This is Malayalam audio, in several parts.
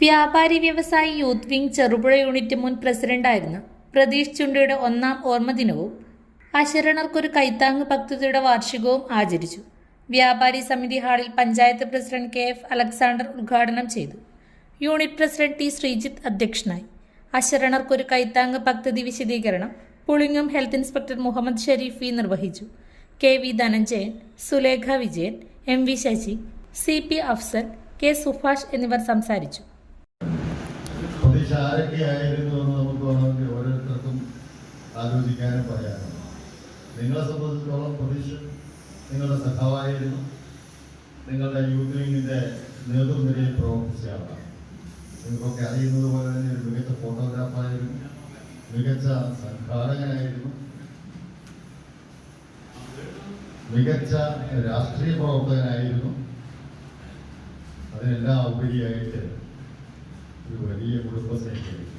വ്യാപാരി വ്യവസായി യൂത്ത് വിംഗ് ചെറുപുഴ യൂണിറ്റ് മുൻ പ്രസിഡന്റായിരുന്ന പ്രതീഷ് ചുണ്ടയുടെ ഒന്നാം ഓർമ്മദിനവും അശരണർക്കൊരു കൈത്താങ്ങ് പദ്ധതിയുടെ വാർഷികവും ആചരിച്ചു. വ്യാപാരി സമിതി ഹാളിൽ panchayat president K F Alexander ഉദ്ഘാടനം ചെയ്തു. യൂണിറ്റ് പ്രസിഡന്റ് ടി ശ്രീജിത്ത് അധ്യക്ഷനായി. അശരണർക്കൊരു കൈത്താങ്ങ് പദ്ധതി വിശദീകരണം Pulingam health inspector Muhammad Sherif V നിർവഹിച്ചു. K V Dhananjayan Sulekha Vijayan M V Sasi C P Afsal K Subhash എന്നിവർ സംസാരിച്ചു. പ്രതീക്ഷ ആരൊക്കെയായിരുന്നു എന്ന് നമുക്ക് വേണമെങ്കിൽ ഓരോരുത്തർക്കും ആലോചിക്കാനും പറയാനും. നിങ്ങളെ സംബന്ധിച്ചിടത്തോളം പ്രതീക്ഷ നിങ്ങളുടെ സഖാവായിരുന്നു. നിങ്ങളുടെ യൂത്ത് വിങ്ങിന്റെ നേതൃനിരയിൽ പ്രവർത്തിച്ച ആളാണ് നിങ്ങൾക്കൊക്കെ അറിയുന്നത് പോലെ തന്നെ ഒരു മികച്ച ഫോട്ടോഗ്രാഫറായിരുന്നു. മികച്ച സംഘാടകനായിരുന്നു. മികച്ച രാഷ്ട്രീയ പ്രവർത്തകനായിരുന്നു. അതിനെല്ലാം ഉപരിയായിട്ട് കുടുംബസ്നേഹിക്കുന്നു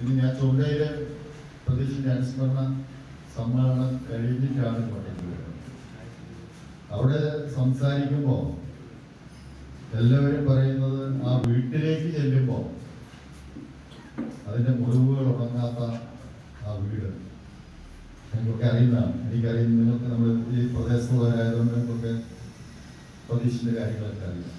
ഇന്ന് ഞാൻ ചൊവ്വയിലെ പ്രതീക്ഷിച്ച അനുസ്മരണ സമ്മേളനം കഴിഞ്ഞിട്ടാണ് ഇങ്ങോട്ടേക്ക് വരുന്നത് അവിടെ സംസാരിക്കുമ്പോൾ എല്ലാവരും പറയുന്നത് ആ വീട്ടിലേക്ക് ചെല്ലുമ്പോൾ അതിന്റെ മുറിവുകൾ ഉണങ്ങാത്ത ആ വീട്. നിങ്ങൾക്കൊക്കെ അറിയുന്നതാണ് എനിക്കറിയുന്ന നിങ്ങൾക്ക് നമ്മൾ ഈ പ്രദേശത്തുള്ളവരായതുകൊണ്ട് നിങ്ങൾക്കൊക്കെ പ്രതീക്ഷിന്റെ കാര്യങ്ങളൊക്കെ അറിയാം.